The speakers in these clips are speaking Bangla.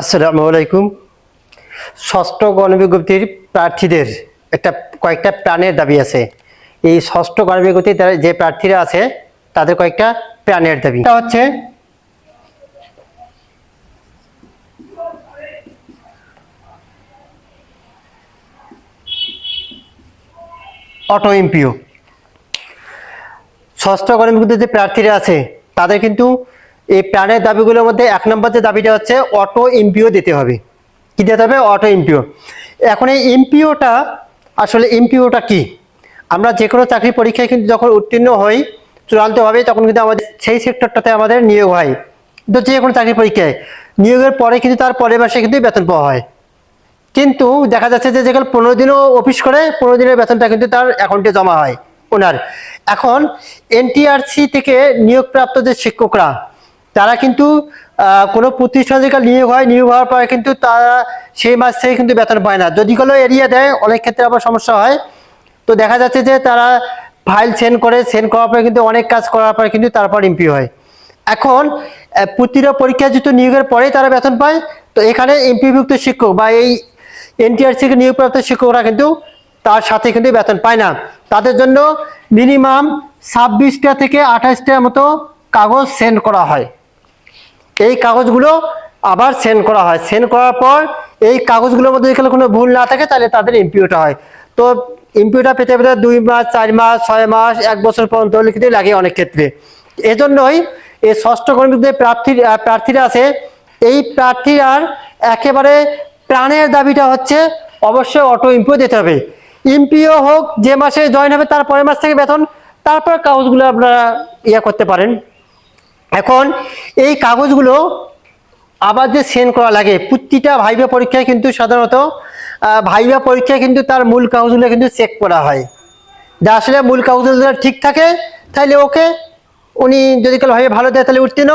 আসসালামু আলাইকুম। ষষ্ঠ গণবিজ্ঞপ্তির প্রার্থীদের একটা কয়েকটা প্রাণের দাবি আছে। এই ষষ্ঠ গণবিজ্ঞপ্তির দ্বারা যে প্রার্থীরা আছে, তাদের কয়েকটা প্রাণের দাবি। এটা হচ্ছে অটো এমপিও। ষষ্ঠ গণবিজ্ঞপ্তির যে প্রার্থীরা আছে, তাদের কিন্তু এই প্রাণের দাবিগুলোর মধ্যে এক নম্বর যে দাবিটা হচ্ছে অটো এমপিও দিতে হবে। কি দিতে হবে? অটো এমপিও এখন এই এমপিওটা আসলে এমপিওটা কি? আমরা যে কোনো চাকরি পরীক্ষায় কিন্তু যখন উত্তীর্ণ হই, চূড়ান্তভাবে তখন কিন্তু আমাদের সেই সেক্টরটাতে আমাদের নিয়োগ হয়। তো যে কোনো চাকরি পরীক্ষায়। নিয়োগের পরে কিন্তু তার পরের মাসে কিন্তু বেতন পাওয়া হয়। কিন্তু দেখা যাচ্ছে যে যেখানে পনেরো দিনও অফিস করে, পনেরো দিনের বেতনটা কিন্তু তার অ্যাকাউন্টে জমা হয়, ওনার। এখন এনটিআরসি থেকে নিয়োগপ্রাপ্ত যে শিক্ষকরা তারা কিন্তু কোনো প্রতিষ্ঠান যেখানে নিয়োগ হয়, নিয়োগ হওয়ার পরে কিন্তু তারা সেই মাস থেকে কিন্তু বেতন পায় না। যদি কোনো এরিয়া দেয়, অনেক ক্ষেত্রে আবার সমস্যা হয়। তো দেখা যাচ্ছে যে তারা ফাইল সেন্ড করে, সেন্ড করার পরে কিন্তু অনেক কাজ করার পরে কিন্তু তারপর এমপি হয়। এখন প্রতিটা পরীক্ষা যেহেতু নিয়োগের পরেই তারা বেতন পায়। তো এখানে এমপিভুক্ত শিক্ষক বা এই এনটিআর থেকে নিয়োগপ্রাপ্ত শিক্ষকরা কিন্তু তার সাথে কিন্তু বেতন পায় না। তাদের জন্য মিনিমাম ছাব্বিশটা থেকে আঠাশটার মতো কাগজ সেন্ড করা হয়। এই কাগজগুলো আবার সেন্ড করা হয়। সেন্ড করার পর এই কাগজগুলোর মধ্যে যদি কোনো ভুল না থাকে, তাহলে তাদের এমপিওটা হয়। তো এমপিওটা পেতে পেতে দুই মাস, চার মাস, ছয় মাস, এক বছর পর্যন্ত লিখিতে লাগে অনেক ক্ষেত্রে। এজন্যই এই ষষ্ঠ কর্মী যে প্রার্থী প্রার্থীরা আছে। এই প্রার্থীরার একেবারে প্রাণের দাবিটা হচ্ছে অবশ্যই অটো ইম্পিও দিতে হবে। ইম্পিও হোক, যে মাসে জয়েন হবে, তার পরের মাস থেকে বেতন, তারপর কাগজগুলো আপনারা ইয়ে করতে পারেন। এখন এই কাগজগুলো আবার যে সেন্ড করা লাগে, প্রতিটা ভাইবা পরীক্ষায় কিন্তু সাধারণত ভাইবা পরীক্ষায় কিন্তু তার মূল কাগজগুলো কিন্তু চেক করা হয়। যা আসলে মূল কাগজগুলো ঠিক থাকে তাহলে ওকে, উনি যদি কাল ভাইবা ভালো দেয় তাহলে উত্তীর্ণ,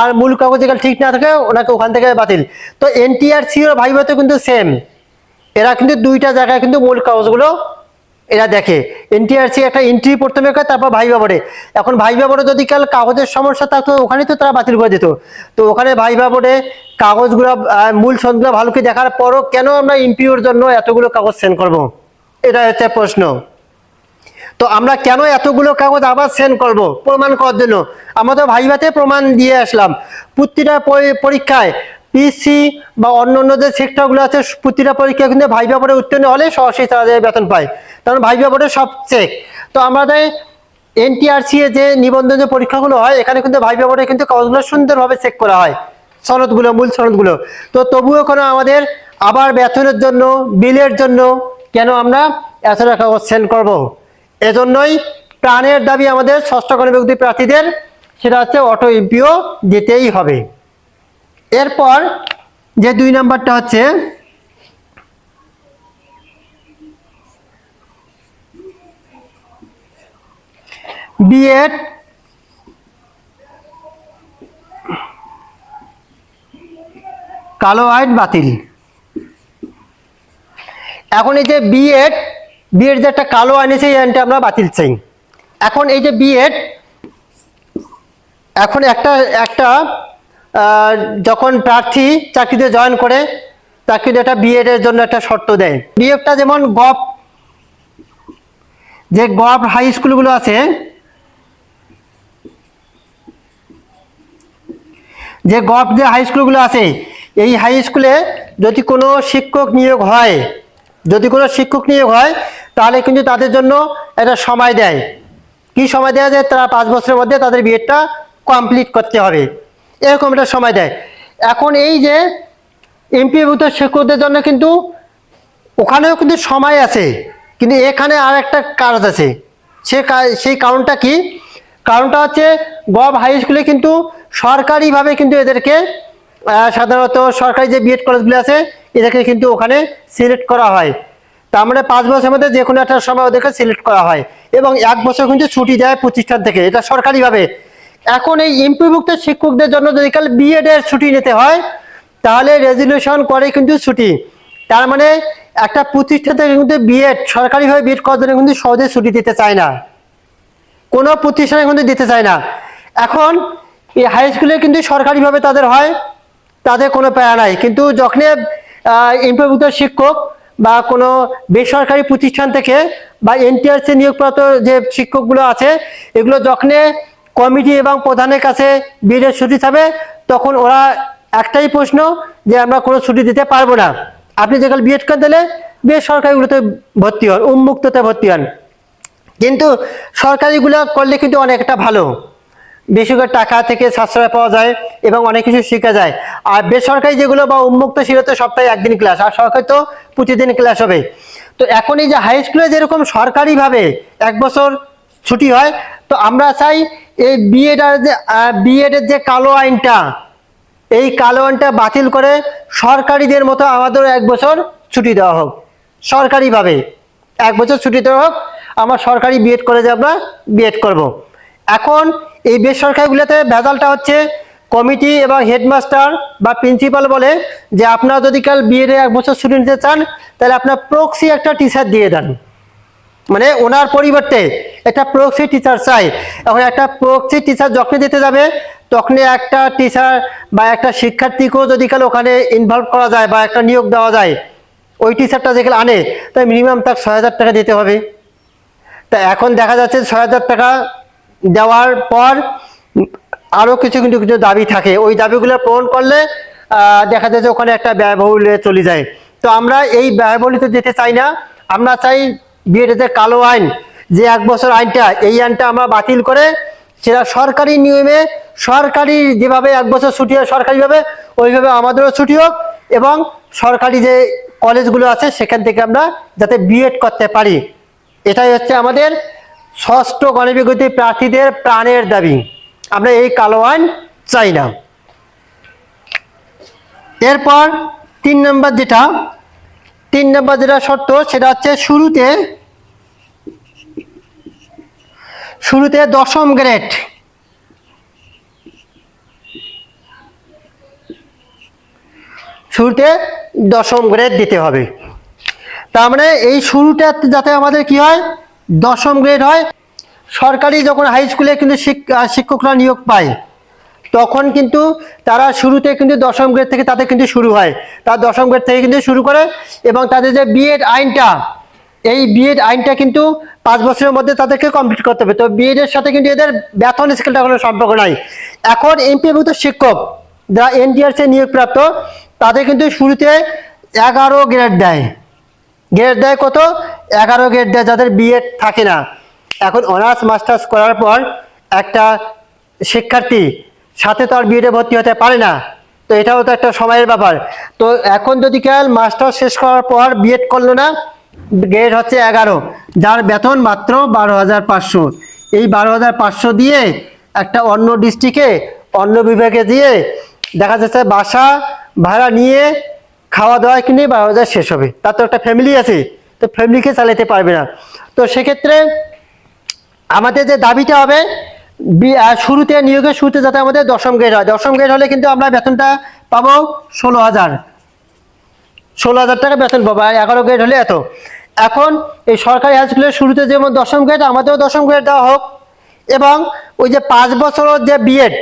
আর মূল কাগজ যেগুলো ঠিক না থাকে, ওনাকে ওখান থেকে বাতিল। তো এনটিআর সিওর ভাইবাতে কিন্তু সেম এরা কিন্তু দুইটা জায়গায় কিন্তু মূল কাগজগুলো এরা দেখে। এনটিআরসি একটা এন্ট্রি প্রথমে করে, তারপর ভাইবা বোর্ডে এখন ভাইবা বোর্ডে যদি কাল কাগজের সমস্যা থাকতো ওখানে তো তারা বাতিল করে দিত। তো ওখানে ভাইবা বোর্ডে কাগজগুলো মূল সনদগুলো ভালো করে দেখার পরও কেন আমরা ইম্পিওর জন্য এতগুলো কাগজ সেন্ড করব? এটা হচ্ছে প্রশ্ন। তো আমরা কেন এতগুলো কাগজ আবার সেন্ড করব? প্রমাণ করার জন্য। আমরা তো ভাইভাতে প্রমাণ দিয়ে আসলাম। প্রতিটা পরীক্ষায় পিসি বা অন্য অন্য যে সেক্টরগুলো আছে, প্রতিটা পরীক্ষা কিন্তু ভাইভা বোর্ডে উত্তীর্ণ হলে সরাসরি তারা বেতন পায়। কারণ ভাইভা বোর্ডে সব চেক তো আমাদের এনটিআরসি এ যে নিবন্ধন যে পরীক্ষাগুলো হয়, এখানে কিন্তু ভাইভা বোর্ডে কিন্তু কাগজগুলো সুন্দরভাবে চেক করা হয়। সনদগুলো, মূল সনদগুলো। তো তবুও কোনো আমাদের আবার বেতনের জন্য, বিলের জন্য কেন আমরা এতটা কাগজ সেন্ড করব? এজন্যই প্রাণের দাবি আমাদের ষষ্ঠ গণবিজ্ঞপ্তি প্রার্থীদের, সেটা হচ্ছে অটো ইপিও দিতেই হবে। এরপর যে দুই নাম্বারটা হচ্ছে বিএড কালো আইন বাতিল। এখন এই যে বিএড বিএড যে একটা কালো আইন এই আইনটা আমরা বাতিল চাই। এখন এই যে বিএড এখন একটা একটা যখন প্রার্থী চাকরিতে জয়েন করে, চাকরিতে একটা বিএড এর জন্য একটা শর্ত দেয়। বিএডটা যেমন গভ, যে গভ হাই স্কুলগুলো আছে, যে গভ যে হাই স্কুলগুলো আছে, এই হাই স্কুলে যদি কোনো শিক্ষক নিয়োগ হয়, যদি কোনো শিক্ষক নিয়োগ হয়, তাহলে কিন্তু তাদের জন্য একটা সময় দেয়। কি সময় দেওয়া যায়? তারা পাঁচ বছরের মধ্যে তাদের বিএডটা কমপ্লিট করতে হবে। এরকম একটা সময় দেয়। এখন এই যে এমপিভূত শিক্ষকদের জন্য কিন্তু ওখানেও কিন্তু সময় আছে, কিন্তু এখানে আর একটা কাজ আছে। সে সেই কারণটা কি? কারণটা হচ্ছে গভ হাই স্কুলে কিন্তু সরকারিভাবে কিন্তু এদেরকে সাধারণত সরকারি যে বিএড কলেজগুলো আছে, এদেরকে কিন্তু ওখানে সিলেক্ট করা হয়। তার মানে পাঁচ বছরের মধ্যে যে কোনো একটা সময় ওদেরকে সিলেক্ট করা হয় এবং এক বছর কিন্তু ছুটি দেয় প্রতিষ্ঠান থেকে। এটা সরকারিভাবে। এখন এই এমপিভুক্ত শিক্ষকদের জন্য যদি কাল বিএড এর ছুটি নিতে হয়, তাহলে রেজলিউশন করে কিন্তু ছুটি। তার মানে একটা প্রতিষ্ঠান থেকে কিন্তু বিএড সরকারিভাবে বিএড করার জন্য কিন্তু সহজে ছুটি দিতে চায় না। কোনো প্রতিষ্ঠানে কিন্তু দিতে চায় না। এখন এই হাই স্কুলে কিন্তু সরকারিভাবে তাদের হয়, তাদের কোনো প্যারা নাই। কিন্তু যখন ইম্প্রভুক্ত শিক্ষক বা কোনো বেসরকারি প্রতিষ্ঠান থেকে বা এনটিআরসি নিয়োগপ্রাপ্ত যে শিক্ষকগুলো আছে, এগুলো যখন কমিটি এবং প্রধানের কাছে বিয়ের ছুটি থাকবে, তখন ওরা একটাই প্রশ্ন যে আমরা কোনো ছুটি দিতে পারব না। আপনি যেখানে বিএড করে দিলে, বেসরকারিগুলোতে ভর্তি হন, উন্মুক্ততে ভর্তি হন। কিন্তু সরকারিগুলো করলে কিন্তু অনেকটা ভালো। বেশি করে টাকা থেকে সাশ্রয় পাওয়া যায় এবং অনেক কিছু শেখা যায়। আর বেসরকারি যেগুলো বা উন্মুক্ত সেগুলো তো সপ্তাহে একদিন ক্লাস, আর সরকারি তো প্রতিদিন ক্লাস হবে। তো এখন এই যে হাই স্কুলে যেরকম সরকারিভাবে এক বছর ছুটি হয়, তো আমরা চাই এই বিএড আর যে বিএডের যে কালো আইনটা, এই কালো আইনটা বাতিল করে সরকারিদের মতো আমাদের এক বছর ছুটি দেওয়া হোক সরকারিভাবে এক বছর ছুটি দেওয়া হোক, আমার সরকারি বিএড কলেজে আমরা বিএড করব। এখন এই বেসরকারিগুলোতে ভেজালটা হচ্ছে কমিটি এবং হেডমাস্টার বা প্রিন্সিপাল বলে যে, আপনারা যদি কাল বিএডে এক বছর ছুটি নিতে চান, তাহলে আপনার প্রক্সি একটা টিচার দিয়ে দেন মানে ওনার পরিবর্তে একটা প্রক্সি টিচার চাই। এখন একটা প্রক্সি টিচার যখন দিতে যাবে তখন একটা টিচার বা একটা শিক্ষার্থীকেও যদি কাল ওখানে ইনভলভ করা যায় বা একটা নিয়োগ দেওয়া যায়, ওই টিচারটা যেখানে আনে, তাই মিনিমাম তার ছয় হাজার টাকা দিতে হবে। তা এখন দেখা যাচ্ছে ছয় হাজার টাকা দেওয়ার পর আরও কিছু কিন্তু কিছু দাবি থাকে। ওই দাবিগুলো পূরণ করলে দেখা যাচ্ছে ওখানে একটা ব্যয়বহুলে চলে যায়। তো আমরা এই ব্যয়বহুলিতে যেতে চাই না। আমরা চাই বিয়ের যে কালো আইন, যে এক বছর আইনটা, এই আইনটা আমরা বাতিল করে সেটা সরকারি নিয়মে, সরকারি যেভাবে এক বছর ছুটি হয় সরকারিভাবে, ওইভাবে আমাদেরও ছুটি হোক এবং সরকারি যে কলেজগুলো আছে সেখান থেকে আমরা যাতে বিএড করতে পারি। এটাই হচ্ছে আমাদের ষষ্ঠ গণবিজ্ঞপ্তি প্রার্থীদের প্রাণের দাবি। আমরা এই কালো আইন চাই না। এরপর তিন নম্বর যেটা তিন নম্বর যেটা শর্ত, সেটা হচ্ছে শুরুতে শুরুতে দশম গ্রেড। শুরুতে দশম গ্রেড দিতে হবে। তার মানে এই শুরুটা যাতে আমাদের কি হয়? দশম গ্রেড হয়। সরকারি যখন হাই স্কুলে কিন্তু শিক- শিক্ষকরা নিয়োগ পায় তখন কিন্তু তারা শুরুতে কিন্তু দশম গ্রেড থেকে তাদের কিন্তু শুরু হয়। তার দশম গ্রেড থেকে কিন্তু শুরু করে এবং তাদের যে বিএড আইনটা, এই বিএড আইনটা কিন্তু পাঁচ বছরের মধ্যে তাদেরকে কমপ্লিট করতে হবে। তো বিএড এর সাথে কিন্তু এদের বেতন স্কেলটা কোনো সম্পর্ক নাই। এখন এমপিভুক্ত শিক্ষক যারা এনটিআরসি নিয়োগপ্রাপ্ত, তাদের কিন্তু শুরুতে এগারো গ্রেড দেয়। গ্রেড দেয় কত? এগারো গ্রেড দেয়, যাদের বিএড থাকে না। এখন অনার্স মাস্টার্স করার পর একটা শিক্ষার্থী সাথে তো আর বিএডে ভর্তি হতে পারে না। তো এটাও তো একটা সময়ের ব্যাপার। তো এখন যদি কাল মাস্টার শেষ করার পর বিএড করল না, গ্রেড হচ্ছে এগারো, যার বেতন মাত্র বারো হাজার পাঁচশো। এই বারো হাজার পাঁচশো দিয়ে একটা অন্য ডিস্ট্রিক্টে, অন্য বিভাগে দিয়ে দেখা যাচ্ছে বাসা ভাড়া নিয়ে খাওয়া দাওয়া কিনে বারো হাজার শেষ হবে। তার তো একটা ফ্যামিলি আছে, তো ফ্যামিলিকে চালাতে পারবে না। তো সেক্ষেত্রে আমাদের যে দাবিটা হবে শুরুতে, নিয়োগের শুরুতে যাতে আমাদের দশম গ্রেড হয়। দশম গ্রেড হলে কিন্তু আমরা বেতনটা পাবো ষোলো হাজার। ষোলো হাজার টাকা বেতন পাবো। আর এগারো গ্রেড হলে এত। এখন এই সরকারি হাই স্কুলের শুরুতে যেমন দশম গ্রেড আমাদেরও দশম গ্রেড দেওয়া হোক। এবং ওই যে পাঁচ বছরের যে বিএড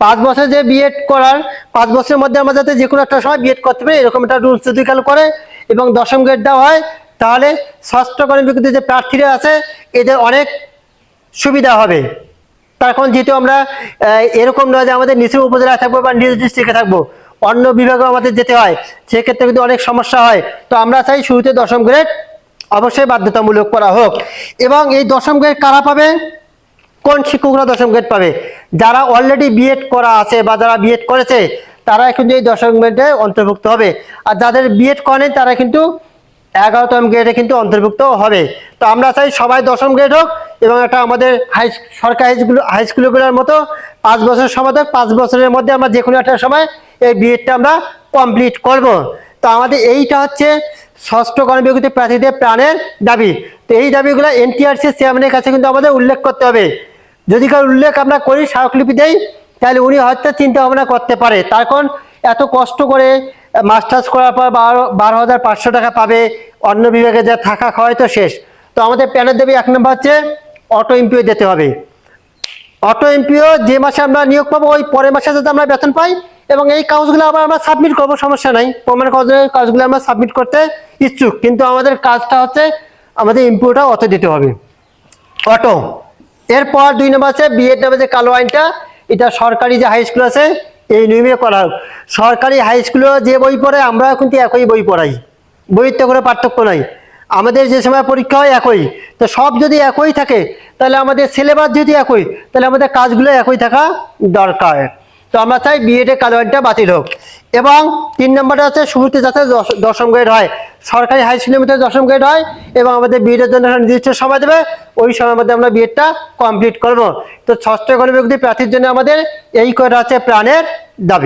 পাঁচ বছর যে বিএড করার, পাঁচ বছরের মধ্যে আমরা যাতে যে কোনো একটা সময় বিএড করতে পারি, এরকম একটা রুলস যদি খেয়াল করে এবং দশম গ্রেড দেওয়া হয়, তাহলে ষষ্ঠ কর্মবিজ্ঞপ্তি যে প্রার্থীরা আছে, এদের অনেক সুবিধা হবে। কারণ যেহেতু আমরা এরকম নয় যে আমাদের নিচু উপজেলায় থাকব বা নিজ ডিস্ট্রিক্টে থাকব, অন্য বিভাগেও আমাদের যেতে হয়, সেক্ষেত্রে কিন্তু অনেক সমস্যা হয়। তো আমরা চাই শুরুতে দশম গ্রেড অবশ্যই বাধ্যতামূলক করা হোক। এবং এই দশম গ্রেড কারা পাবে? কোন শিক্ষকরা দশম গ্রেড পাবে? যারা অলরেডি বিএড করা আছে বা যারা বিএড করেছে, তারা কিন্তু এই দশম গ্রেডে অন্তর্ভুক্ত হবে। আর যাদের বিএড করেন তারা কিন্তু এগারোতম গ্রেডে কিন্তু অন্তর্ভুক্ত হবে। তো আমরা চাই সবাই দশম গ্রেড হোক এবং একটা আমাদের হাই সরকারি হাইস্কুল হাই স্কুলগুলোর মতো পাঁচ বছর সময় থাক, পাঁচ বছরের মধ্যে আমরা যে কোনো একটা সময় এই বিএডটা আমরা কমপ্লিট করব। তো আমাদের এইটা হচ্ছে ষষ্ঠ গণবিজ্ঞপ্তি প্রার্থীদের প্রাণের দাবি। তো এই দাবিগুলো এনটিআরসি চেয়ারম্যানের কাছে কিন্তু আমাদের উল্লেখ করতে হবে। যদি কারও উল্লেখ আমরা করি, স্মারকলিপি দেই, তাহলে উনি হয়তো চিন্তা ভাবনা করতে পারে। তার কারণ এত কষ্ট করে মাস্টার্স করার পর বারো বারো হাজার পাঁচশো টাকা পাবে অন্য বিভাগে যা থাকা খাওয়াই তো শেষ। তো আমাদের প্যানের দেবী এক নম্বর হচ্ছে অটো এমপিও দিতে হবে। অটো এমপিও যে মাসে আমরা নিয়োগ পাবো, ওই পরের মাসে যাতে আমরা বেতন পাই এবং এই কাগজগুলো আবার আমরা সাবমিট করব, সমস্যা নাই। প্রমাণ কাজগুলো আমরা সাবমিট করতে ইচ্ছুক। কিন্তু আমাদের কাজটা হচ্ছে আমাদের ইম্পিওটা অত দিতে হবে। অটো। এরপর দুই নম্বর আছে বিএড নামে যে কালো আইনটা, এটা সরকারি যে হাই স্কুল আছে এই নিয়মে করা হোক। সরকারি হাই স্কুলেও যে বই পড়ে, আমরাও কিন্তু একই বই পড়াই। বইয়ের তো কোনো পার্থক্য নাই। আমাদের যে সময় পরীক্ষা হয় একই। তো সব যদি একই থাকে, তাহলে আমাদের সিলেবাস যদি একই, তাহলে আমাদের কাজগুলো একই থাকা দরকার। তো আমরা চাই বিএড কালো কালোয়ারটা বাতিল হোক। এবং তিন নম্বরে আছে শুরুতে যাতে দশ- দশম গ্রেড হয়। সরকারি হাই স্কুলের মধ্যে দশম গ্রেড হয় এবং আমাদের বিএডের জন্য নির্দিষ্ট সময় দেবে। ওই সময়ের মধ্যে আমরা বিএডটা কমপ্লিট করব। তো ষষ্ঠ গণবিভক্তি প্রার্থীর জন্য আমাদের এই করে আছে প্রাণের দাবি।